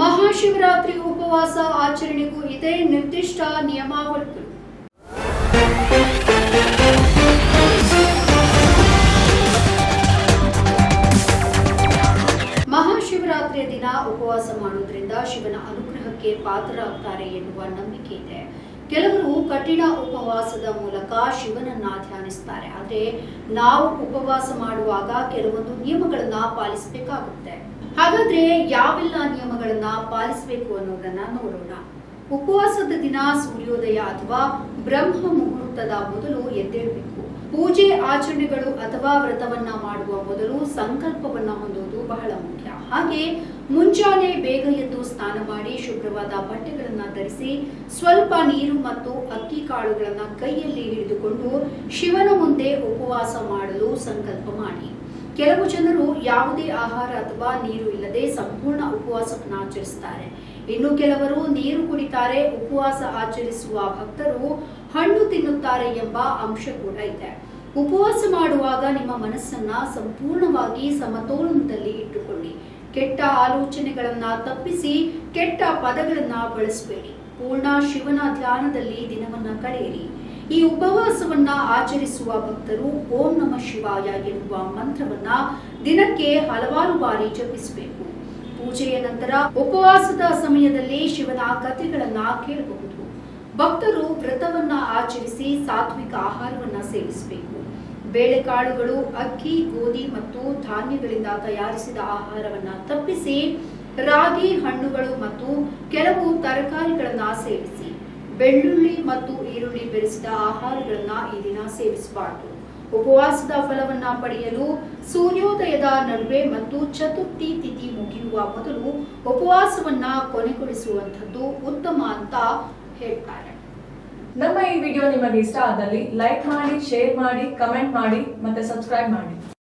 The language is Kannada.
ಮಹಾಶಿವರಾತ್ರಿ ಉಪವಾಸ ಆಚರಣೆಗೂ ಇದೇ ನಿರ್ದಿಷ್ಟ ನಿಯಮಾವಳಿಗಳು. ಮಹಾಶಿವರಾತ್ರಿಯ ದಿನ ಉಪವಾಸ ಮಾಡುವುದರಿಂದ ಶಿವನ ಅನುಗ್ರಹಕ್ಕೆ ಪಾತ್ರರಾಗ್ತಾರೆ ಎನ್ನುವ ನಂಬಿಕೆ ಇದೆ. ಕೆಲವರು ಕಠಿಣ ಉಪವಾಸದ ಮೂಲಕ ಶಿವನನ್ನ ಧ್ಯಾನಿಸ್ತಾರೆ. ಆದರೆ ನಾವು ಉಪವಾಸ ಮಾಡುವಾಗ ಕೆಲವೊಂದು ನಿಯಮಗಳನ್ನ ಪಾಲಿಸಬೇಕಾಗುತ್ತೆ. ಹಾಗಾದ್ರೆ ಯಾವೆಲ್ಲ ನಿಯಮಗಳನ್ನ ಪಾಲಿಸಬೇಕು ಅನ್ನೋದನ್ನ ನೋಡೋಣ. ಉಪವಾಸದ ದಿನ ಸೂರ್ಯೋದಯ ಅಥವಾ ಬ್ರಹ್ಮ ಮುಹೂರ್ತದ ಮೊದಲು ಎದ್ದೇಳಬೇಕು. ಪೂಜೆ ಆಚರಣೆಗಳು ಅಥವಾ ವ್ರತವನ್ನ ಮಾಡುವ ಮೊದಲು ಸಂಕಲ್ಪವನ್ನ ಹೊಂದುವುದು ಬಹಳ ಮುಖ್ಯ. ಹಾಗೆ ಮುಂಜಾನೆ ಬೇಗ ಎದ್ದು ಸ್ನಾನ ಮಾಡಿ ಶುಭ್ರವಾದ ಬಟ್ಟೆಗಳನ್ನ ಧರಿಸಿ ಸ್ವಲ್ಪ ನೀರು ಮತ್ತು ಅಕ್ಕಿ ಕಾಳುಗಳನ್ನ ಕೈಯಲ್ಲಿ ಹಿಡಿದುಕೊಂಡು ಶಿವನ ಮುಂದೆ ಉಪವಾಸ ಮಾಡಲು ಸಂಕಲ್ಪ ಮಾಡಿ. ಕೆಲವು ಜನರು ಯಾವುದೇ ಆಹಾರ ಅಥವಾ ನೀರು ಇಲ್ಲದೆ ಸಂಪೂರ್ಣ ಉಪವಾಸವನ್ನು ಆಚರಿಸುತ್ತಾರೆ. ಇನ್ನು ಕೆಲವರು ನೀರು ಕುಡಿತಾರೆ, ಉಪವಾಸ ಆಚರಿಸುವ ಭಕ್ತರು ಹಣ್ಣು ತಿನ್ನುತ್ತಾರೆ ಎಂಬ ಅಂಶ ಕೂಡ ಇದೆ. ಉಪವಾಸ ಮಾಡುವಾಗ ನಿಮ್ಮ ಮನಸ್ಸನ್ನ ಸಂಪೂರ್ಣವಾಗಿ ಸಮತೋಲನದಲ್ಲಿ ಇಟ್ಟುಕೊಳ್ಳಿ. ಕೆಟ್ಟ ಆಲೋಚನೆಗಳನ್ನ ತಪ್ಪಿಸಿ ಕೆಟ್ಟ ಪದಗಳನ್ನ ಬಳಸಬೇಡಿ. ಪೂರ್ಣ ಶಿವನ ಧ್ಯಾನದಲ್ಲಿ ದಿನವನ್ನ ಕಳೆಯಿರಿ. ಈ ಉಪವಾಸವನ್ನ ಆಚರಿಸುವ ಭಕ್ತರು ಓಂ ನಮ ಶಿವಾಯ ಎನ್ನುವ ಮಂತ್ರವನ್ನ ದಿನಕ್ಕೆ ಹಲವಾರು ಬಾರಿ ಜಪಿಸಬೇಕು. ಪೂಜೆಯ ನಂತರ ಉಪವಾಸದ ಸಮಯದಲ್ಲಿ ಶಿವನ ಕಥೆಗಳನ್ನ ಕೇಳಬಹುದು. ಭಕ್ತರು ವ್ರತವನ್ನ ಆಚರಿಸಿ ಸಾತ್ವಿಕ ಆಹಾರವನ್ನ ಸೇವಿಸಬೇಕು. ಬೇಳೆಕಾಳುಗಳು, ಅಕ್ಕಿ, ಗೋಧಿ ಮತ್ತು ಧಾನ್ಯಗಳಿಂದ ತಯಾರಿಸಿದ ಆಹಾರವನ್ನ ತಪ್ಪಿಸಿ ರಾಗಿ, ಹಣ್ಣುಗಳು ಮತ್ತು ಕೆಲವು ತರಕಾರಿಗಳನ್ನ ಸೇವಿಸಿ, ಬೆಳ್ಳುಳ್ಳಿ ಮತ್ತು ಬೆರೆಸಿದ ಆಹಾರಗಳನ್ನ ಈ ದಿನ ಸೇವಿಸಬಾರದು. ಉಪವಾಸದ ಫಲವನ್ನ ಪಡೆಯಲು ಸೂರ್ಯೋದಯದ ನಡುವೆ ಮತ್ತು ಚತುರ್ಥಿ ತಿಥಿ ಮುಗಿಯುವ ಮೊದಲು ಉಪವಾಸವನ್ನ ಕೊನೆಗೊಳಿಸುವಂತದ್ದು ಉತ್ತಮ ಅಂತ ಹೇಳ್ತಾರೆ. ನಮ್ಮ ಈ ವಿಡಿಯೋ ನಿಮಗೆ ಇಷ್ಟ ಆದಲ್ಲಿ ಲೈಕ್ ಮಾಡಿ, ಶೇರ್ ಮಾಡಿ, ಕಮೆಂಟ್ ಮಾಡಿ, ಮತ್ತೆ ಸಬ್ಸ್ಕ್ರೈಬ್ ಮಾಡಿ.